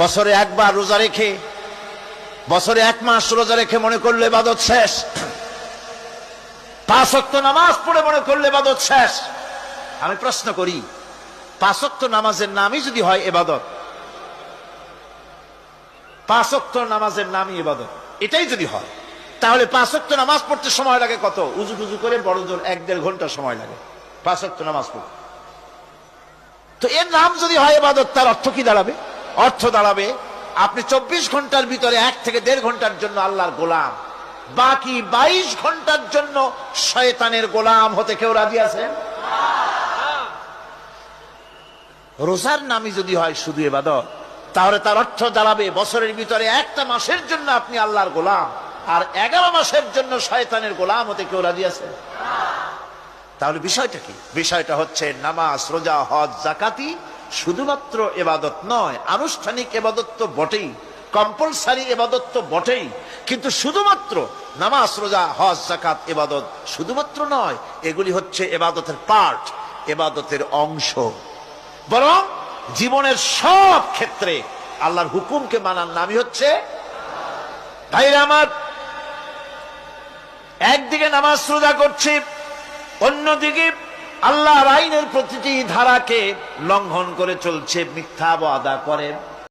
বছরে একবার রোজা রেখে, বছরে এক মাস রোজা রেখে মনে করলে এবাদত শেষ। পাঁচ ওয়াক্ত নামাজ পড়ে মনে করলে এবাদত শেষ। আমি প্রশ্ন করি, পাঁচ ওয়াক্ত নামাজের নামই যদি হয় এবাদত? পাঁচ ওয়াক্ত নামাজের নামই এবাদত। এটাই যদি হয়, তাহলে পাঁচ ওয়াক্ত নামাজ পড়তে সময় লাগে কত? উজু টুজু করে বড় জোর এক দেড় ঘণ্টা সময় লাগে। পাঁচ ওয়াক্ত নামাজ পড়তে। তো এর নাম যদি হয় এবাদত, তার অর্থ কি দাঁড়াবে? অর্থ দাঁড়াবে। আপনি চব্বিশ ঘণ্টার ভিতরে এক থেকে দেড় ঘণ্টার জন্য আল্লাহর গোলাম। বাকি বাইশ ঘণ্টার জন্য শয়তানের গোলাম হতে কেউ রাজি আছেন রোজার নামই যদি হয় শুধু এবাদত, তাহলে তার অর্থ দাঁড়াবে বছরের ভিতরে একটা মাসের জন্য আপনি আল্লাহর গোলাম, আর এগারো মাসের জন্য শয়তানের গোলাম হতে কেউ রাজি আছে? তাহলে বিষয়টা কি? বিষয়টা হচ্ছে নামাজ, রোজা, হজ, জাকাতি শুধুমাত্র এবাদত নয়, আনুষ্ঠানিক এবাদত তো বটেই কম্পালসারি এবাদত তো বটেই, কিন্তু শুধুমাত্র নামাজ, রোজা, হজ জাকাত এবাদত শুধুমাত্র নয়, এগুলি হচ্ছে এবাদতের পার্ট এবাদতের অংশ। বরং জীবনের সব ক্ষেত্রে আল্লাহর হুকুমকে মানার নামই হচ্ছে ভাইরা আমার, একদিকে নামাজ রোজা করছি, অন্যদিকে আল্লাহর আইনের প্রতিটি ধারাকে লঙ্ঘন করে চলছে মিথ্যা আদা করে।